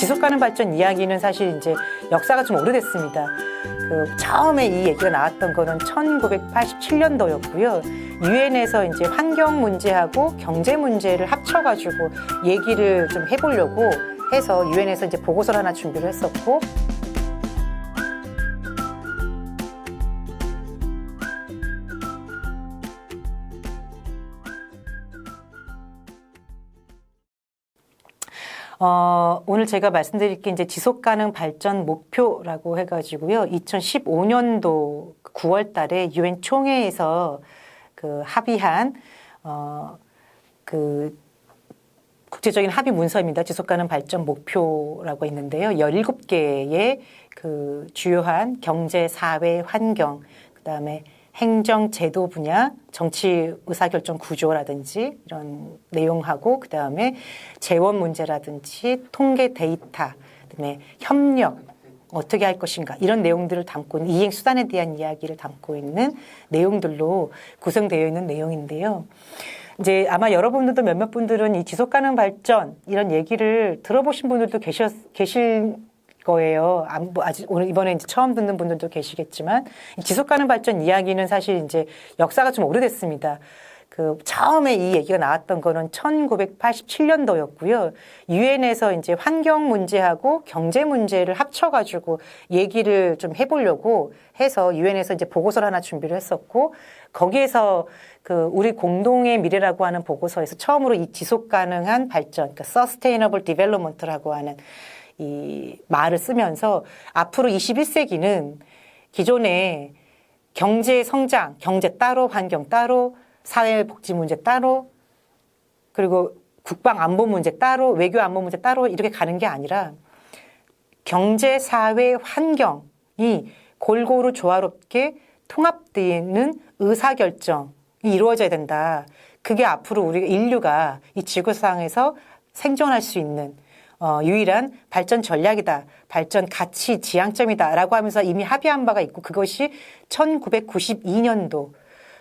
지속 가능 발전 이야기는 사실 이제 역사가 좀 오래됐습니다. 그 처음에 이 얘기가 나왔던 거는 1987년도였고요. 유엔에서 이제 환경 문제하고 경제 문제를 합쳐 가지고 얘기를 좀 해 보려고 해서 유엔에서 이제 보고서를 하나 준비를 했었고 어, 오늘 제가 말씀드릴 게 이제 지속 가능 발전 목표라고 해가지고요. 2015년도 9월 달에 유엔 총회에서 그 합의한, 어, 그 국제적인 합의 문서입니다. 지속 가능 발전 목표라고 있는데요. 17개의 그 주요한 경제, 사회, 환경, 그 다음에 행정 제도 분야, 정치 의사결정 구조라든지 이런 내용하고 그다음에 재원 문제라든지 통계 데이터, 그다음에 협력 어떻게 할 것인가 이런 내용들을 담고 있는 이행 수단에 대한 이야기를 담고 있는 내용들로 구성되어 있는 내용인데요. 이제 아마 여러분들도 몇몇 분들은 이 지속 가능 발전 이런 얘기를 들어보신 분들도 계셨 계실 거예요. 안, 뭐 아직 오늘 이번에 이제 처음 듣는 분들도 계시겠지만 이 지속 가능 발전 이야기는 사실 이제 역사가 좀 오래됐습니다. 그 처음에 이 얘기가 나왔던 거는 1987년도였고요. 유엔에서 이제 환경 문제하고 경제 문제를 합쳐 가지고 얘기를 좀 해 보려고 해서 유엔에서 이제 보고서를 하나 준비를 했었고 거기에서 그 우리 공동의 미래라고 하는 보고서에서 처음으로 이 지속 가능한 발전, 그러니까 sustainable development라고 하는 이 말을 쓰면서 앞으로 21세기는 기존에 경제 성장, 경제 따로, 환경 따로, 사회 복지 문제 따로, 그리고 국방 안보 문제 따로, 외교 안보 문제 따로 이렇게 가는 게 아니라 경제, 사회, 환경이 골고루 조화롭게 통합되는 의사결정이 이루어져야 된다. 그게 앞으로 우리 인류가 이 지구상에서 생존할 수 있는 어, 유일한 발전 전략이다. 발전 가치 지향점이다라고 하면서 이미 합의한 바가 있고 그것이 1992년도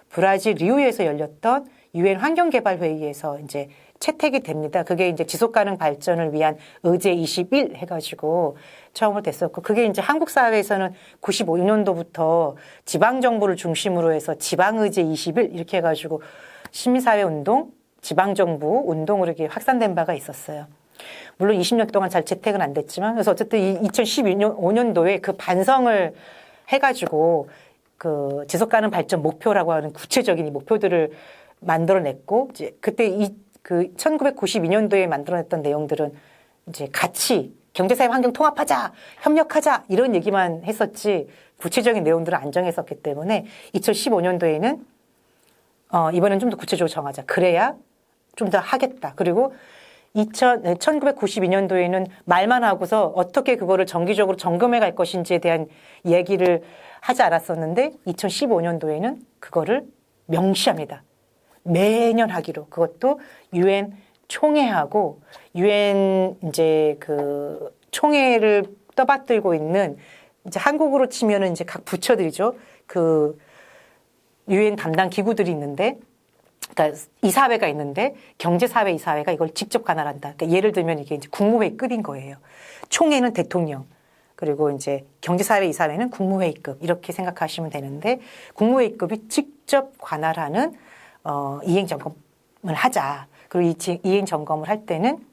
브라질 리우에서 열렸던 유엔 환경개발 회의에서 이제 채택이 됩니다. 그게 이제 지속 가능 발전을 위한 의제 21 해가지고 처음으로 됐었고 그게 이제 한국 사회에서는 95년도부터 지방 정부를 중심으로 해서 지방 의제 21 이렇게 해가지고 시민사회 운동, 지방 정부 운동으로 이렇게 확산된 바가 있었어요. 물론 20년 동안 잘 재택은 안 됐지만 그래서 어쨌든 이 2012년 5년도에 그 반성을 해가지고 그 지속 가능 발전 목표라고 하는 구체적인 이 목표들을 만들어냈고 이제 그때 이 그 1992년도에 만들어냈던 내용들은 이제 같이 경제사회 환경 통합하자, 협력하자 이런 얘기만 했었지 구체적인 내용들을 안 정했었기 때문에 2015년도에는 어, 이번엔 좀 더 구체적으로 정하자. 그래야 좀 더 하겠다. 그리고 2000, 1992년도에는 말만 하고서 어떻게 그거를 정기적으로 점검해 갈 것인지에 대한 얘기를 하지 않았었는데 2015년도에는 그거를 명시합니다. 매년 하기로. 그것도 유엔 총회하고 유엔 이제 그 총회를 떠받들고 있는 이제 한국으로 치면은 이제 각 부처들이죠. 그 유엔 담당 기구들이 있는데 그러니까 이사회가 있는데 경제사회 이사회가 이걸 직접 관할한다. 그러니까 예를 들면 이게 이제 국무회의급인 거예요. 총회는 대통령. 그리고 이제 경제사회 이사회는 국무회의급 이렇게 생각하시면 되는데 국무회의급이 직접 관할하는 어, 이행 점검을 하자. 그리고 이 지- 이행 점검을 할 때는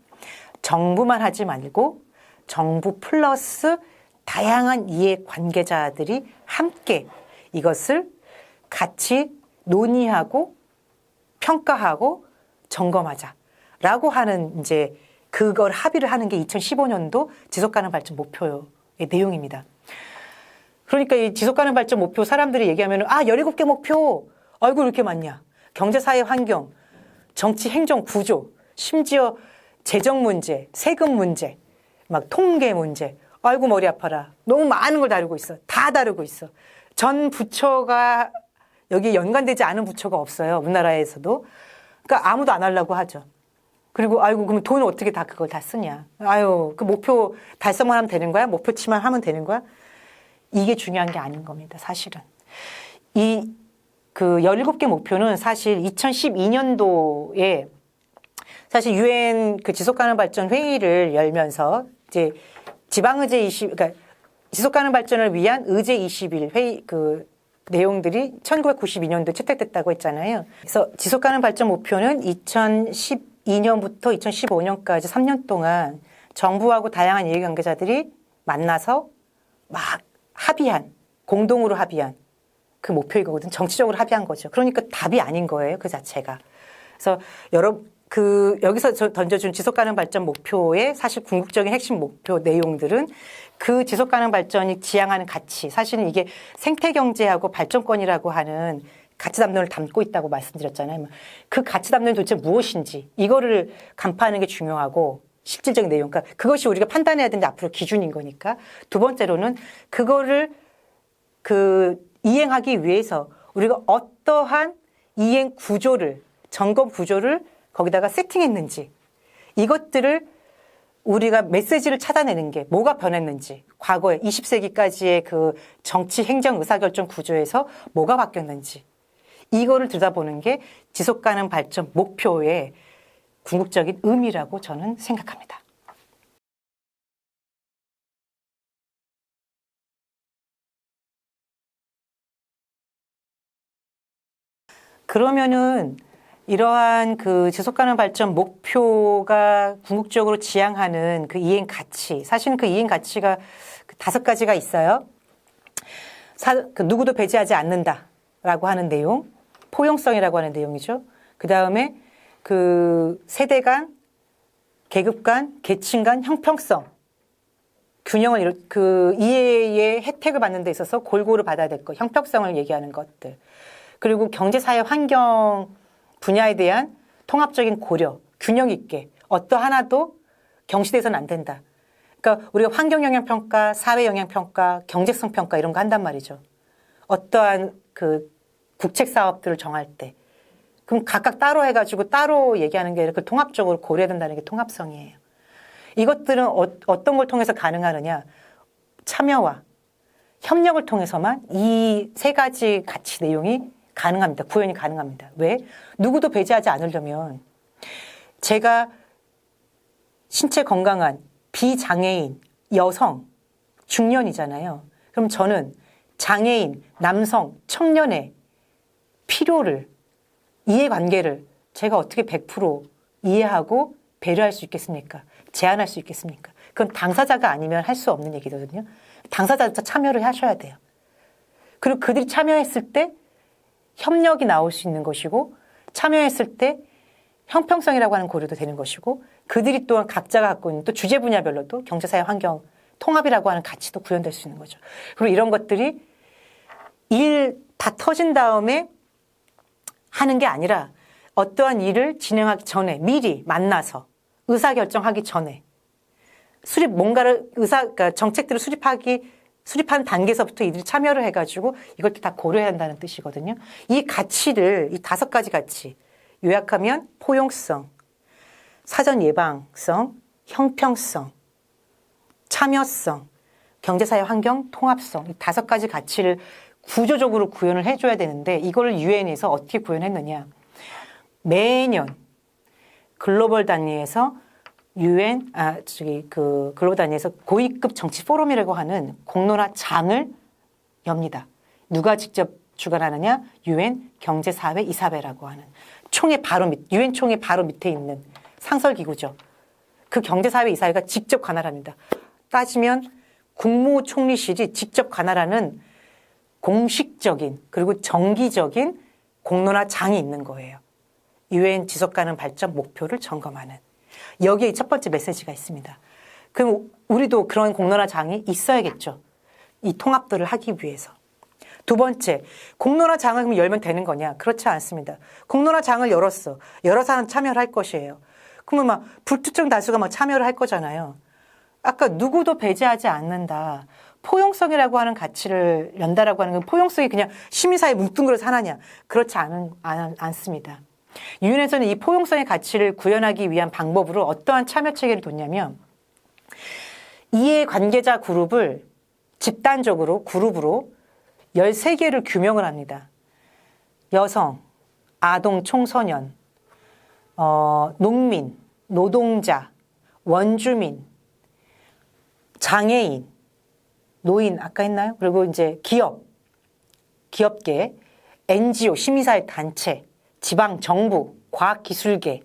정부만 하지 말고 정부 플러스 다양한 이해 관계자들이 함께 이것을 같이 논의하고 평가하고 점검하자 라고 하는 이제 그걸 합의를 하는 게 2015년도 지속 가능 발전 목표의 내용입니다. 그러니까 이 지속 가능 발전 목표 사람들이 얘기하면 아, 17개 목표. 아이고 이렇게 많냐. 경제 사회 환경, 정치 행정 구조, 심지어 재정 문제, 세금 문제, 막 통계 문제. 아이고 머리 아파라. 너무 많은 걸 다루고 있어. 다 다루고 있어. 전 부처가 여기 연관되지 않은 부처가 없어요. 우리나라에서도. 그러니까 아무도 안 하려고 하죠. 그리고 아이고 그럼 돈을 어떻게 다 그걸 다 쓰냐. 아유 그 목표 달성만 하면 되는 거야? 목표치만 하면 되는 거야? 이게 중요한 게 아닌 겁니다. 사실은. 이 그 17개 목표는 사실 2012년도에 사실 유엔 그 지속 가능 발전 회의를 열면서 이제 지방 의제 20 그러니까 지속 가능 발전을 위한 의제 21 회의 그 내용들이 1992년도에 채택됐다고 했잖아요. 그래서 지속 가능 발전 목표는 2012년부터 2015년까지 3년 동안 정부하고 다양한 이해 관계자들이 만나서 막 합의한 공동으로 합의한 그 목표이거든. 정치적으로 합의한 거죠. 그러니까 답이 아닌 거예요. 그 자체가. 그래서 여러 그 여기서 저 던져준 지속 가능 발전 목표의 사실 궁극적인 핵심 목표 내용들은 그 지속 가능 발전이 지향하는 가치 사실은 이게 생태 경제하고 발전권이라고 하는 가치 담론을 담고 있다고 말씀드렸잖아요. 그 가치 담론이 도대체 무엇인지 이거를 간파하는 게 중요하고 실질적인 내용. 그러니까 그것이 우리가 판단해야 되는 앞으로 기준인 거니까. 두 번째로는 그거를 그 이행하기 위해서 우리가 어떠한 이행 구조를 점검 구조를 거기다가 세팅했는지 이것들을 우리가 메시지를 찾아내는 게 뭐가 변했는지 과거에 20세기까지의 그 정치 행정 의사결정 구조에서 뭐가 바뀌었는지 이거를 들여다보는 게 지속 가능 발전 목표의 궁극적인 의미라고 저는 생각합니다. 그러면은 이러한 그 지속 가능 발전 목표가 궁극적으로 지향하는 그 이행 가치, 사실은 그 이행 가치가 그 다섯 가지가 있어요. 사, 그 누구도 배제하지 않는다라고 하는 내용, 포용성이라고 하는 내용이죠. 그 다음에 그 세대 간, 계급 간, 계층 간 형평성, 균형을 그 이해의 혜택을 받는 데 있어서 골고루 받아야 될 것, 형평성을 얘기하는 것들. 그리고 경제, 사회, 환경 분야에 대한 통합적인 고려, 균형 있게 어떠 하나도 경시돼서는 안 된다. 그러니까 우리가 환경 영향 평가, 사회 영향 평가, 경제성 평가 이런 거 한단 말이죠. 어떠한 그 국책 사업들을 정할 때 그럼 각각 따로 해가지고 따로 얘기하는 게 이렇게 통합적으로 고려해야 된다는 게 통합성이에요. 이것들은 어, 떤걸 통해서 가능하느냐? 참여와 협력을 통해서만 이 세 가지 가치 내용이 가능합니다. 구현이 가능합니다. 왜? 누구도 배제하지 않으려면 제가 신체 건강한 비장애인, 여성, 중년이잖아요. 그럼 저는 장애인, 남성, 청년의 필요를, 이해관계를 제가 어떻게 100% 이해하고 배려할 수 있겠습니까? 제한할 수 있겠습니까? 그건 당사자가 아니면 할 수 없는 얘기거든요. 당사자부터 참여를 하셔야 돼요. 그리고 그들이 참여했을 때 협력이 나올 수 있는 것이고 참여했을 때 형평성이라고 하는 고려도 되는 것이고 그들이 또한 각자가 갖고 있는 또 주제 분야별로도 경제사회 환경 통합이라고 하는 가치도 구현될 수 있는 거죠. 그리고 이런 것들이 일 다 터진 다음에 하는 게 아니라 어떠한 일을 진행하기 전에 미리 만나서 의사결정하기 전에 수립 뭔가를 의사 그러니까 정책들을 수립하기 수립한 단계에서부터 이들이 참여를 해가지고 이것도 다 고려해야 한다는 뜻이거든요. 이 가치를 이 다섯 가지 가치 요약하면 포용성, 사전 예방성, 형평성, 참여성, 경제사회 환경 통합성 이 다섯 가지 가치를 구조적으로 구현을 해줘야 되는데 이걸 유엔에서 어떻게 구현했느냐 매년 글로벌 단위에서 유엔 아 저기 그 글로벌 단위에서 고위급 정치 포럼이라고 하는 공론화 장을 엽니다. 누가 직접 주관하느냐? 유엔 경제사회 이사회라고 하는 총회 바로 밑 유엔 총회 바로 밑에 있는 상설 기구죠. 그 경제사회 이사회가 직접 관할합니다. 따지면 국무총리실이 직접 관할하는 공식적인 그리고 정기적인 공론화 장이 있는 거예요. 유엔 지속가능 발전 목표를 점검하는. 여기에 첫 번째 메시지가 있습니다. 그럼 우리도 그런 공론화 장이 있어야겠죠. 이 통합들을 하기 위해서. 두 번째, 공론화 장을 그럼 열면 되는 거냐? 그렇지 않습니다. 공론화 장을 열었어. 열어서 참여를 할 것이에요. 그러면 막 불특정 다수가 막 참여를 할 거잖아요. 아까 누구도 배제하지 않는다. 포용성이라고 하는 가치를 연다라고 하는 건 포용성이 그냥 시민사회 뭉뚱그려서 하나냐? 그렇지 않은, 않, 않습니다. 유엔에서는 이 포용성의 가치를 구현하기 위한 방법으로 어떠한 참여 체계를 뒀냐면 이해 관계자 그룹을 집단적으로 그룹으로 13개를 규명을 합니다. 여성, 아동 청소년, 어, 농민, 노동자, 원주민, 장애인, 노인 아까 했나요? 그리고 이제 기업, 기업계, NGO, 시민사회 단체, 지방 정부, 과학기술계,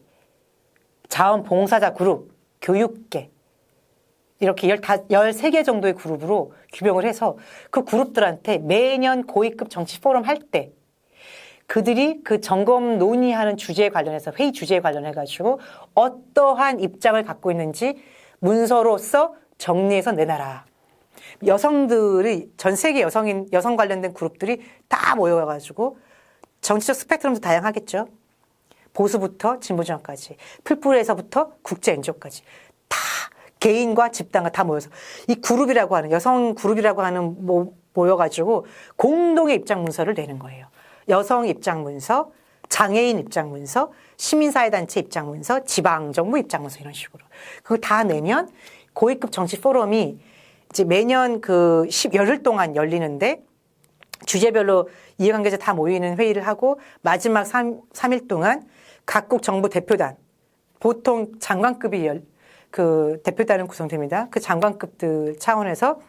자원봉사자 그룹, 교육계 이렇게 13개 정도의 그룹으로 규명을 해서 그 그룹들한테 매년 고위급 정치 포럼 할 때 그들이 그 점검 논의하는 주제에 관련해서 회의 주제에 관련해 가지고 어떠한 입장을 갖고 있는지 문서로서 정리해서 내놔라. 여성들이 전 세계 여성인 여성 관련된 그룹들이 다 모여가지고 정치적 스펙트럼도 다양하겠죠. 보수부터 진보정까지 풀뿌리에서부터 국제 엔조까지 다 개인과 집단과 다 모여서 이 그룹이라고 하는 여성 그룹이라고 하는 모, 모여가지고 공동의 입장 문서를 내는 거예요. 여성 입장 문서, 장애인 입장 문서, 시민사회단체 입장 문서, 지방정부 입장 문서 이런 식으로 그거 다 내면 고위급 정치 포럼이 이제 매년 그 10, 열흘 동안 열리는데 주제별로 이해관계자 다 모이는 회의를 하고 마지막 3, 3일 동안 각국 정부 대표단 보통 장관급이 열, 그 대표단은 구성됩니다. 그 장관급들 차원에서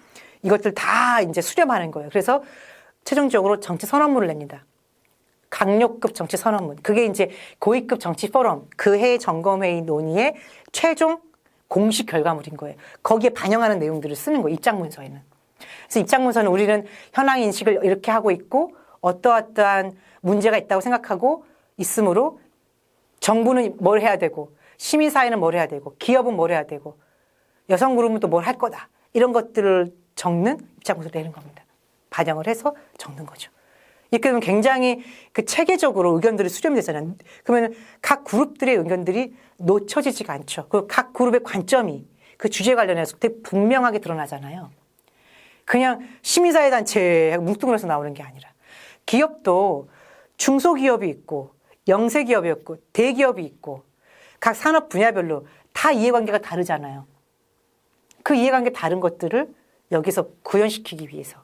이것들 다 이제 수렴하는 거예요. 그래서 최종적으로 정치 선언문을 냅니다. 강력급 정치 선언문. 그게 이제 고위급 정치 포럼 그해 점검회의 논의의 최종 공식 결과물인 거예요. 거기에 반영하는 내용들을 쓰는 거예요. 입장 문서에는. 그래서 입장 문서는 우리는 현황 인식을 이렇게 하고 있고 어떠어떠한 문제가 있다고 생각하고 있으므로 정부는 뭘 해야 되고 시민사회는 뭘 해야 되고 기업은 뭘 해야 되고 여성 그룹은 또 뭘 할 거다. 이런 것들을 적는 입장 문서 내는 겁니다. 반영을 해서 적는 거죠. 이렇게 되면 굉장히 그 체계적으로 의견들이 수렴이 되잖아요. 그러면 각 그룹들의 의견들이 놓쳐지지가 않죠. 그각 그룹의 관점이 그 주제 관련해서 되게 분명하게 드러나잖아요. 그냥 시민사회단체에 뭉뚱그려서 나오는 게 아니라 기업도 중소기업이 있고 영세기업이 있고 대기업이 있고 각 산업 분야별로 다 이해관계가 다르잖아요. 그 이해관계 다른 것들을 여기서 구현시키기 위해서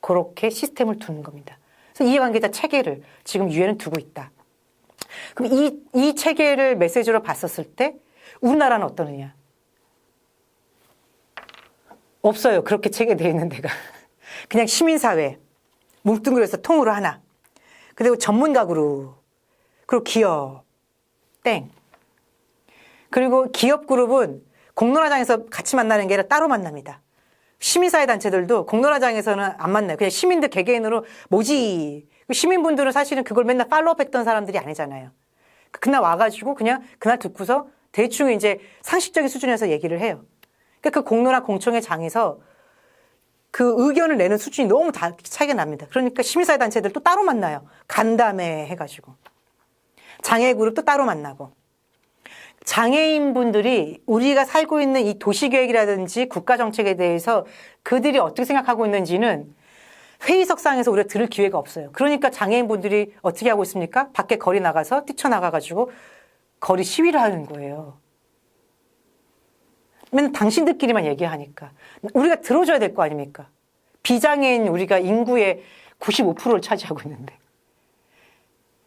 그렇게 시스템을 두는 겁니다. 그래서 이해관계자 체계를 지금 유엔은 두고 있다. 그럼 이, 이 체계를 메시지로 봤었을 때 우리나라는 어떠느냐? 없어요. 그렇게 체계되어 있는 데가. 그냥 시민사회, 뭉뚱그려서 통으로 하나. 그리고 전문가 그룹, 그리고 기업, 땡. 그리고 기업 그룹은 공론화장에서 같이 만나는 게 아니라 따로 만납니다. 시민사회 단체들도 공론화장에서는 안 만나요. 그냥 시민들 개개인으로 뭐지. 시민분들은 사실은 그걸 맨날 팔로업 했던 사람들이 아니잖아요. 그날 와가지고 그냥 그날 듣고서 대충 이제 상식적인 수준에서 얘기를 해요. 그러니까 그 공론화 공청회 장에서 그 의견을 내는 수준이 너무 다 차이가 납니다. 그러니까 시민사회 단체들 또 따로 만나요. 간담회 해가지고. 장애 그룹도 따로 만나고. 장애인 분들이 우리가 살고 있는 이 도시계획이라든지 국가정책에 대해서 그들이 어떻게 생각하고 있는지는 회의석상에서 우리가 들을 기회가 없어요. 그러니까 장애인 분들이 어떻게 하고 있습니까? 밖에 거리 나가서 뛰쳐나가가지고 거리 시위를 하는 거예요. 맨날 당신들끼리만 얘기하니까. 우리가 들어줘야 될 거 아닙니까? 비장애인 우리가 인구의 95%를 차지하고 있는데.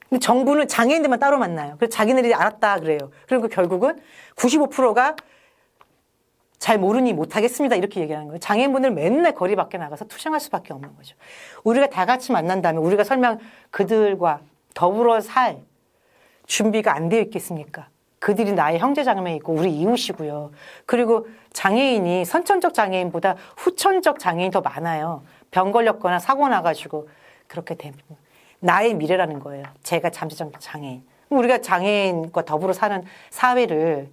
근데 정부는 장애인들만 따로 만나요. 그래서 자기네들이 알았다 그래요. 그리고 결국은 95%가 잘 모르니 못하겠습니다. 이렇게 얘기하는 거예요. 장애인분들 맨날 거리 밖에 나가서 투쟁할 수밖에 없는 거죠. 우리가 다 같이 만난다면 우리가 설명 그들과 더불어 살 준비가 안 되어 있겠습니까? 그들이 나의 형제 자매이고 우리 이웃이고요. 그리고 장애인이 선천적 장애인보다 후천적 장애인이 더 많아요. 병 걸렸거나 사고 나가지고 그렇게 되면 나의 미래라는 거예요. 제가 잠재적 장애인. 우리가 장애인과 더불어 사는 사회를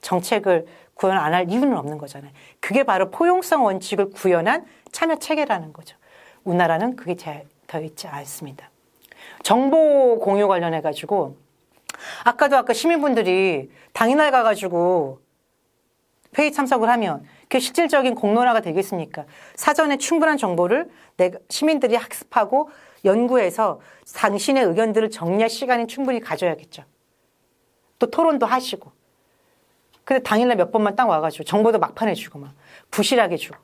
정책을 구현 안 할 이유는 없는 거잖아요. 그게 바로 포용성 원칙을 구현한 참여 체계라는 거죠. 우리나라는 그게 되어 있지 않습니다. 정보 공유 관련해 가지고 아까도 아까 시민분들이 당일날 가가지고 회의 참석을 하면 그게 실질적인 공론화가 되겠습니까? 사전에 충분한 정보를 내가 시민들이 학습하고 연구해서 당신의 의견들을 정리할 시간이 충분히 가져야겠죠. 또 토론도 하시고. 근데 당일날 몇 번만 딱 와가지고 정보도 막판에 주고 막 부실하게 주고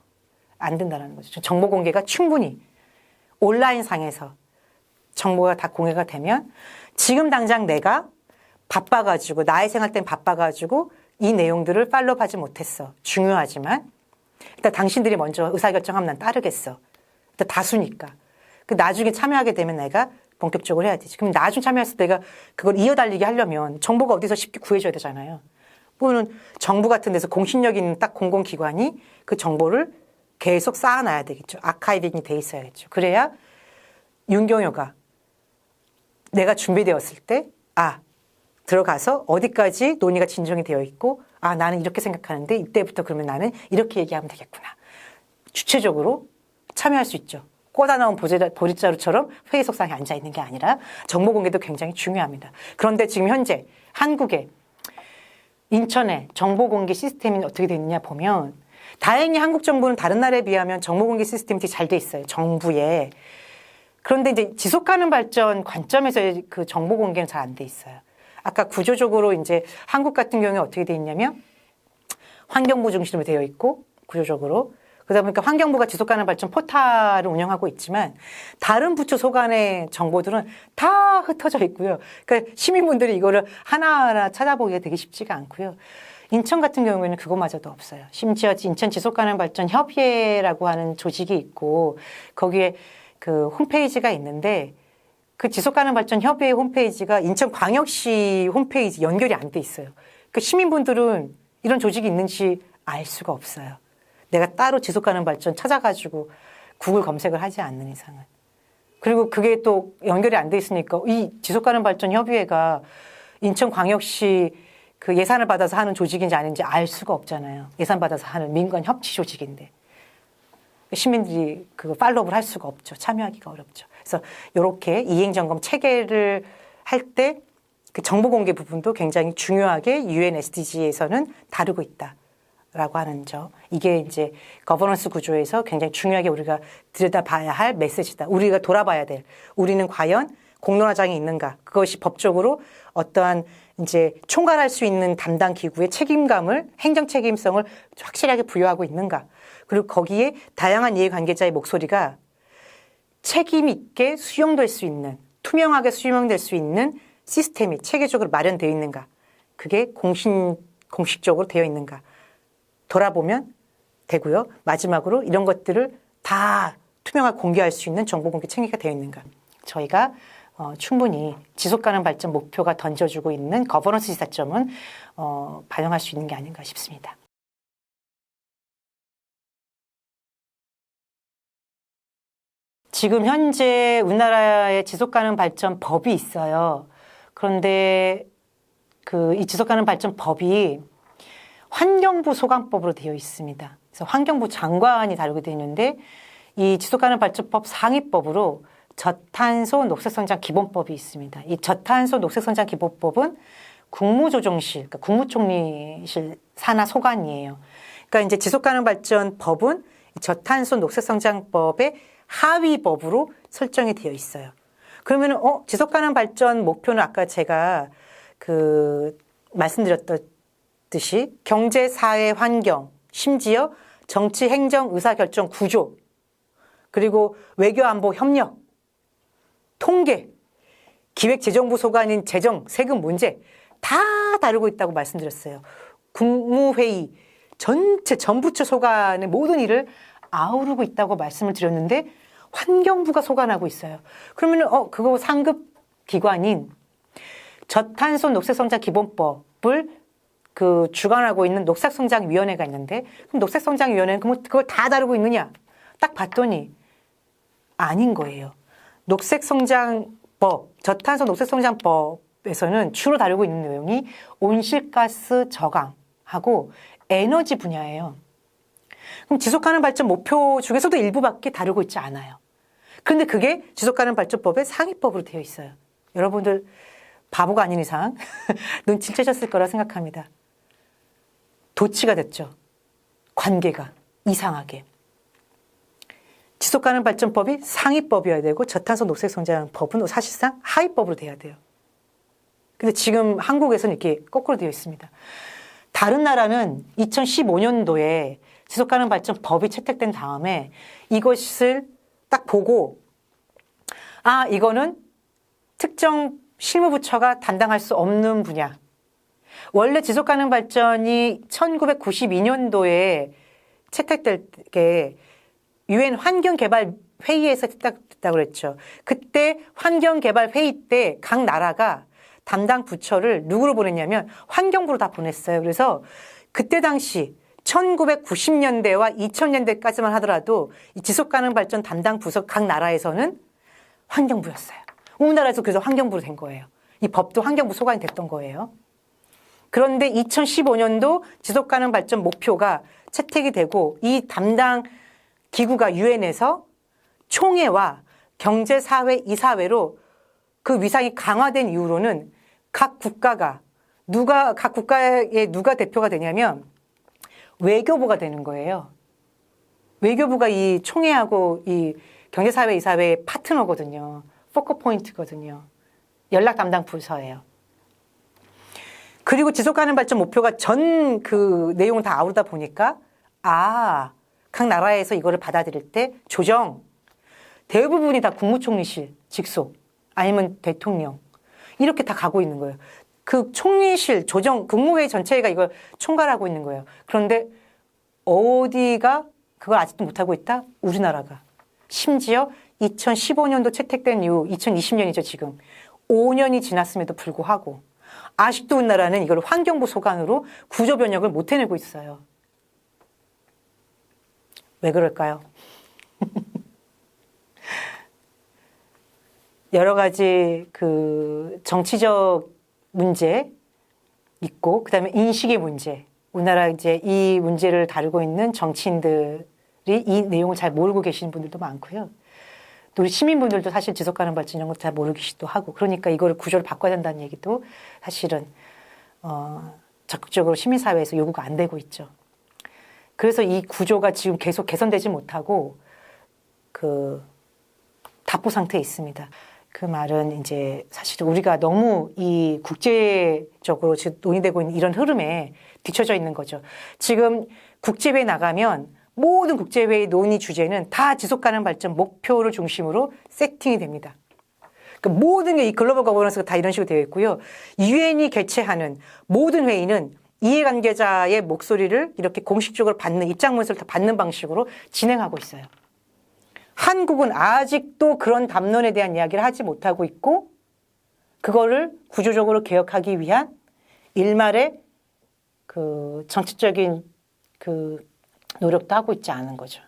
안 된다는 거죠. 정보 공개가 충분히 온라인 상에서 정보가 다 공개가 되면 지금 당장 내가 바빠가지고 나의 생활 땐 바빠가지고 이 내용들을 팔로우하지 못했어. 중요하지만 일단 당신들이 먼저 의사결정하면 난 따르겠어. 일단 다수니까. 그 나중에 참여하게 되면 내가 본격적으로 해야 되지. 그럼 나중에 참여해서 내가 그걸 이어달리게 하려면 정보가 어디서 쉽게 구해줘야 되잖아요. 또는 정부 같은 데서 공신력 있는 딱 공공기관이 그 정보를 계속 쌓아놔야 되겠죠. 아카이빙이 돼 있어야겠죠. 그래야 윤경효가 내가 준비되었을 때, 아, 들어가서 어디까지 논의가 진정이 되어 있고, 아, 나는 이렇게 생각하는데, 이때부터 그러면 나는 이렇게 얘기하면 되겠구나. 주체적으로 참여할 수 있죠. 꽂아 나온 보릿자루처럼 회의 석상에 앉아 있는 게 아니라 정보 공개도 굉장히 중요합니다. 그런데 지금 현재 한국에 인천에 정보 공개 시스템이 어떻게 되어 있느냐 보면 다행히 한국 정부는 다른 나라에 비하면 정보 공개 시스템이 잘 돼 있어요. 정부에. 그런데 이제 지속 가능 발전 관점에서의 그 정보 공개는 잘 안 돼 있어요. 아까 구조적으로 이제 한국 같은 경우에 어떻게 돼 있냐면 환경부 중심으로 되어 있고 구조적으로 그러다 보니까 환경부가 지속 가능 발전 포탈을 운영하고 있지만 다른 부처 소관의 정보들은 다 흩어져 있고요. 그러니까 시민분들이 이거를 하나하나 찾아보기가 되게 쉽지가 않고요. 인천 같은 경우에는 그거마저도 없어요. 심지어 인천 지속 가능 발전 협의회라고 하는 조직이 있고 거기에 그 홈페이지가 있는데 그 지속 가능 발전 협의회 홈페이지가 인천 광역시 홈페이지 연결이 안 돼 있어요. 그 시민분들은 이런 조직이 있는지 알 수가 없어요. 내가 따로 지속 가능 발전 찾아가지고 구글 검색을 하지 않는 이상은. 그리고 그게 또 연결이 안 돼 있으니까 이 지속 가능 발전 협의회가 인천 광역시 그 예산을 받아서 하는 조직인지 아닌지 알 수가 없잖아요. 예산 받아서 하는 민간 협치 조직인데. 시민들이 그거 팔로우를 할 수가 없죠. 참여하기가 어렵죠. 그래서 이렇게 이행 점검 체계를 할 때 그 정보 공개 부분도 굉장히 중요하게 UN SDG에서는 다루고 있다 라고 하는 점. 이게 이제 거버넌스 구조에서 굉장히 중요하게 우리가 들여다봐야 할 메시지다. 우리가 돌아봐야 될. 우리는 과연 공론화장이 있는가? 그것이 법적으로 어떠한 이제 총괄할 수 있는 담당 기구의 책임감을 행정 책임성을 확실하게 부여하고 있는가? 그리고 거기에 다양한 이해관계자의 목소리가 책임 있게 수용될 수 있는 투명하게 수용될 수 있는 시스템이 체계적으로 마련되어 있는가? 그게 공신 공식적으로 되어 있는가? 돌아보면 되고요. 마지막으로 이런 것들을 다 투명하게 공개할 수 있는 정보 공개 체계가 되어 있는가? 저희가 어, 충분히 지속 가능 발전 목표가 던져주고 있는 거버넌스 시사점은 어, 반영할 수 있는 게 아닌가 싶습니다. 지금 현재 우리나라의 지속 가능 발전 법이 있어요. 그런데 그 이 지속 가능 발전 법이 환경부 소관법으로 되어 있습니다. 그래서 환경부 장관이 다루게 되어 있는데 이 지속 가능 발전법 상위법으로 저탄소 녹색성장 기본법이 있습니다. 이 저탄소 녹색성장 기본법은 국무조정실, 그러니까 국무총리실 산하 소관이에요. 그러니까 이제 지속가능 발전 법은 저탄소 녹색성장법의 하위법으로 설정이 되어 있어요. 그러면 어 지속 가능 발전 목표는 아까 제가 그 말씀드렸듯이 경제, 사회, 환경, 심지어 정치, 행정, 의사 결정 구조 그리고 외교, 안보, 협력 통계, 기획재정부 소관인 재정, 세금 문제 다 다루고 있다고 말씀드렸어요. 국무회의 전체 전부처 소관의 모든 일을 아우르고 있다고 말씀을 드렸는데 환경부가 소관하고 있어요. 그러면 어 그거 상급 기관인 저탄소 녹색성장 기본법을 그 주관하고 있는 녹색성장위원회가 있는데 그럼 녹색성장위원회는 그걸 다 다루고 있느냐? 딱 봤더니 아닌 거예요. 녹색성장법, 저탄소 녹색성장법에서는 주로 다루고 있는 내용이 온실가스 저감하고 에너지 분야예요. 그럼 지속 가능 발전 목표 중에서도 일부밖에 다루고 있지 않아요. 그런데 그게 지속 가능 발전법의 상위법으로 되어 있어요. 여러분들 바보가 아닌 이상 눈치를 채셨을 거라 생각합니다. 도치가 됐죠. 관계가 이상하게. 지속 가능 발전법이 상위법이어야 되고 저탄소 녹색 성장 법은 사실상 하위법으로 돼야 돼요. 근데 지금 한국에서는 이렇게 거꾸로 되어 있습니다. 다른 나라는 2015년도에 지속 가능 발전 법이 채택된 다음에 이것을 딱 보고 아 이거는 특정 실무부처가 담당할 수 없는 분야. 원래 지속 가능 발전이 1992년도에 채택될 게 유엔 환경 개발 회의에서 채택됐다고 그랬죠. 그때 환경 개발 회의 때 각 나라가 담당 부처를 누구로 보냈냐면 환경부로 다 보냈어요. 그래서 그때 당시 1990년대와 2000년대까지만 하더라도 이 지속가능 발전 담당 부서 각 나라에서는 환경부였어요. 우리나라에서 그래서 환경부로 된 거예요. 이 법도 환경부 소관이 됐던 거예요. 그런데 2015년도 지속가능 발전 목표가 채택이 되고 이 담당 기구가 유엔에서 총회와 경제사회 이사회로 그 위상이 강화된 이후로는 각 국가가 누가 각 국가의 누가 대표가 되냐면 외교부가 되는 거예요. 외교부가 이 총회하고 이 경제사회 이사회의 파트너거든요. 포커 포인트거든요. 연락 담당 부서예요. 그리고 지속 가능 발전 목표가 전 그 내용을 다 아우르다 보니까 아, 각 나라에서 이거를 받아들일 때 조정 대부분이 다 국무총리실 직속 아니면 대통령 이렇게 다 가고 있는 거예요. 그 총리실 조정 국무회의 전체가 이걸 총괄하고 있는 거예요. 그런데 어디가 그걸 아직도 못하고 있다? 우리나라가. 심지어 2015년도 채택된 이후 2020년이죠, 지금. 5년이 지났음에도 불구하고 아직도 우리나라는 이걸 환경부 소관으로 구조 변혁을 못 해내고 있어요. 왜 그럴까요? 여러 가지 그 정치적 문제 있고 그다음에 인식의 문제. 우리나라 이제 이 문제를 다루고 있는 정치인들이 이 내용을 잘 모르고 계시는 분들도 많고요. 또 우리 시민분들도 사실 지속 가능 발전 이런 것잘 모르기도 하고 그러니까 이거를 구조를 바꿔야 된다는 얘기도 사실은 어 적극적으로 시민사회에서 요구가 안 되고 있죠. 그래서 이 구조가 지금 계속 개선되지 못하고 그 답보 상태에 있습니다. 그 말은 이제 사실 우리가 너무 이 국제적으로 지금 논의되고 있는 이런 흐름에 뒤처져 있는 거죠. 지금 국제회에 나가면 모든 국제회의 논의 주제는 다 지속 가능 발전 목표를 중심으로 세팅이 됩니다. 그 모든 게 이 글로벌 거버넌스가 다 이런 식으로 되어 있고요. 유엔이 개최하는 모든 회의는 이해관계자의 목소리를 이렇게 공식적으로 받는 입장 문서를 다 받는 방식으로 진행하고 있어요. 한국은 아직도 그런 담론에 대한 이야기를 하지 못하고 있고 그거를 구조적으로 개혁하기 위한 일말의 그 정치적인 그 노력도 하고 있지 않은 거죠.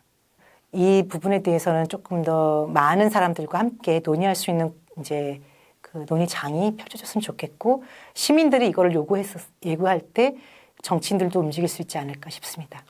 이 부분에 대해서는 조금 더 많은 사람들과 함께 논의할 수 있는 이제 그 논의장이 펼쳐졌으면 좋겠고 시민들이 이거를 요구했었, 예고할 때 정치인들도 움직일 수 있지 않을까 싶습니다.